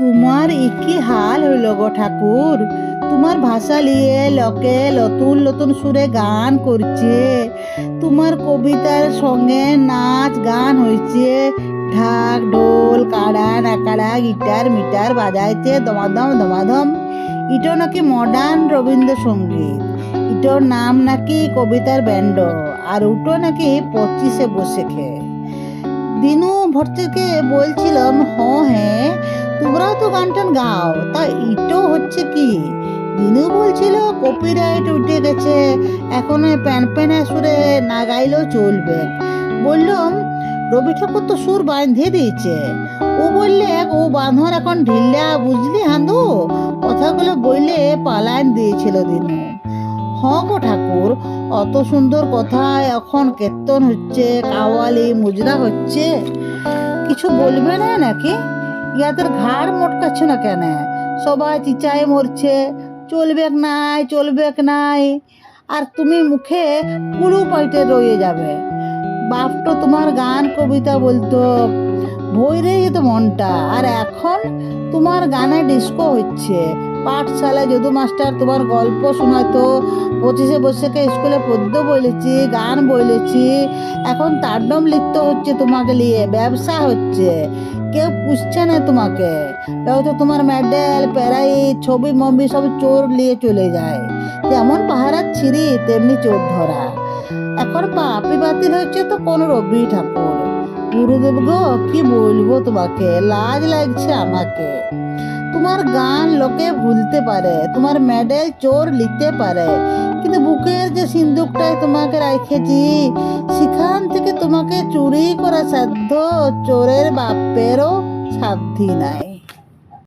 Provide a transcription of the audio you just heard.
তোমার কি হাল হইল গো ঠাকুর। তোমার ভাষা নিয়ে লোকে নতুন নতুন সুরে গান করছে। তোমার কবিতার সঙ্গে নাচ গান হয়েছে ঢাক, ঢোল, কাড়া, নাকাড়া, গিটার, মিটার বাজাইছে, দমাদম দমাদম। ইটো নাকি মডার্ন রবীন্দ্রসঙ্গীত। ইটোর নাম নাকি কবিতার ব্যান্ড আর উটো নাকি পঁচিশে বসে খে দিনু ভট্টকে বলছিলাম, হ হ্যাঁ তোমরাও তো গান টান গাও। তা ইটো হচ্ছে কি? দিনু বলছিল কপিরাইট উঠে গেছে। এখন প্যান প্যানে সুরে না গাইলেও চলবে। বললাম, রবি ঠাকুর তো সুর বাঁধে দিয়েছে। ও বললে, ও বাঁধন এখন ঢিল্লা, বুঝলি হান্দু? কথাগুলো বললে পালাইন দিয়েছিল দিনু। হ গো ঠাকুর, অত সুন্দর কথা এখন কীর্তন হচ্ছে, কাওয়ালি, মুজরা হচ্ছে। কিছু বলবে না নাকি? ইয়াদের ঘাড় মোটকাচ্ছে না কেন? সবাই চিচায় মরছে। চলবে নাই চলবে নাই? আর তুমি মুখে পুরু পাইটে রয়ে যাবে। বাপ তো তোমার গান, কবিতা বলতো। ভৈরে যেত মনটা। আর এখন তোমার গানে ডিস্কো হচ্ছে। পাঠশালায় যদু মাস্টার তোমার গল্প শোনাতো। পঁচিশে বৈশাখে স্কুলে পদ্য বলেছি, গান বলেছি। এখন তাড্ডম লিপ্ত হচ্ছে তোমাকে নিয়ে, ব্যবসা হচ্ছে। কেউ পুষছে না তোমাকে। হয়তো তোমার মেডেল প্যারাই ছবি, মম্বি সব চোর নিয়ে চলে যায়। যেমন পাহারা ছিঁড়ি, তেমনি চোর ধরা। এখন পাপি বাতিল হচ্ছে তো কোনো রবি ঠাকুর। গুরুদেব গো, কি বলব তোমাকে? লাজ লাগছে আমাকে। তোমার গান লোকে ভুলতে পারে, তোমার মেডেল চোর লিখতে পারে। কিন্তু বুকের যে সিন্দুকটায় তোমাকে রাখেছি সেখান থেকে তোমাকে চুরি করা সাধ্য চোরের বাপেরও সাধ্যি নাই।